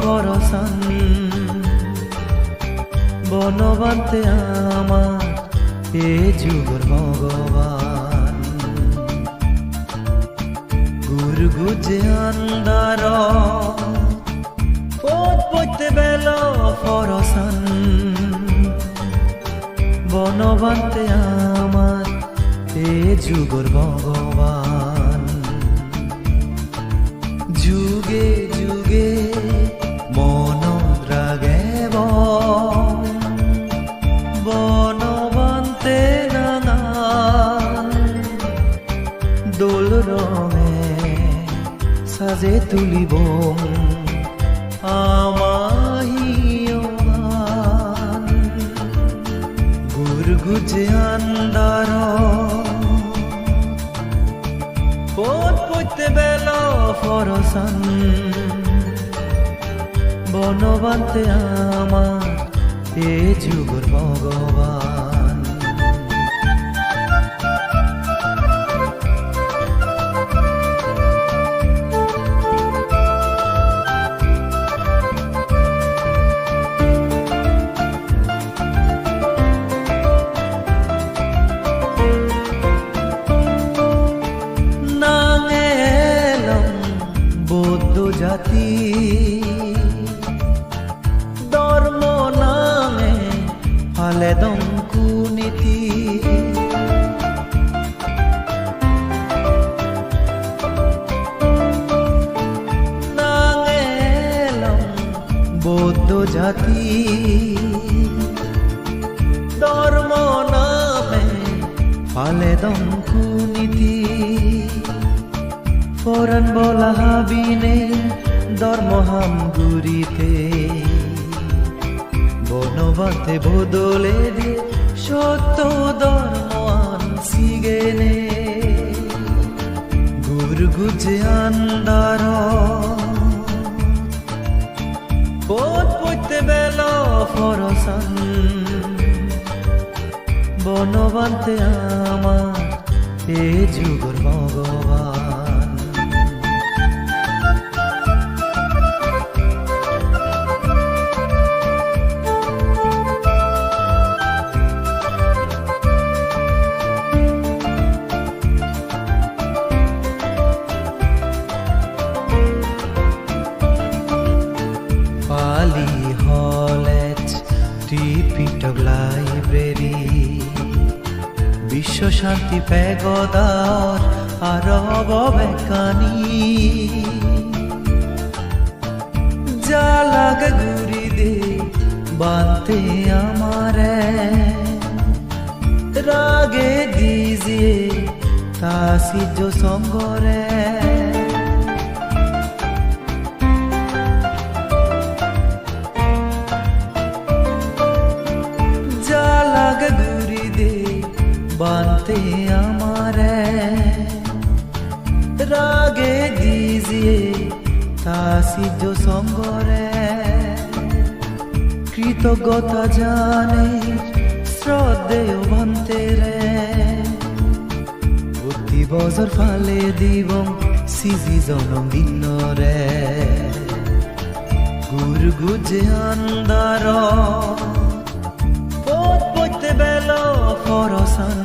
ফরসান বনবান্তে আমার এ যুগর ভগবান। গুরু গুজে আন্দার পইতে বেল ফরসান বনবান্তে আমার এ যুগর ভগবান। দোল রঙে সাজে তুলিব। গুরগুজে আন্দার বেল ফরসান। বনবান্তে আমার এ যুগর ভগবান। জাতি। ধর্ম নামে ফালে দঙ্কু নীতি। বৌদ্ধ জাতি। ধর্ম নামে ফালে দঙ্কু নীতি। ফরান বলা হাবিনে ধর্মহাম গুরিতে। বনবাতে বদলে দে সত্য ধর্মান সিগেনে। গুরগুজে আন্দার পথ পইতে বেল ফরসান। বনবান্তে আমার এ যুগর ভগবান। বিশ্ব শান্তি পেগদার আরব বেকানি যা লাগে ঘুরি দে বানতে আমার রাগে দিজিয়ে তাসিজ সঙ্গরে। বানতে আমারে রাগে দিজিয়ে তাসিজ সঙ্গরে। কৃতজ্ঞতা জানে শ্রদ্ধেয় বানতে রে অতি বছর ফালে দিব সিজি জনম রে গুরু গুজে আন্দার পথ পইতে বেল ফরসান।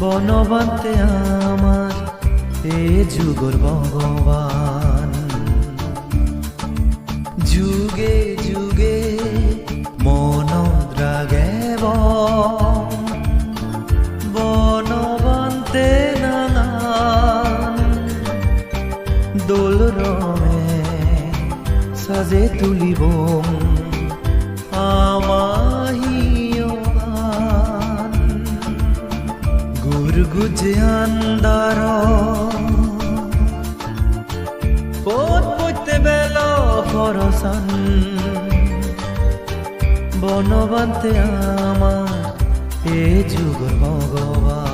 বনবান্তে আমার এ যুগর ভগবান। যুগে যুগে মন দ্রাগে বনবান্তে নানান দোল রঙে সাজে তুলিব। গুরগুজে আন্দার পইতে বেল ফরসান বনবান্তে আমার এ যুগ ভগবান।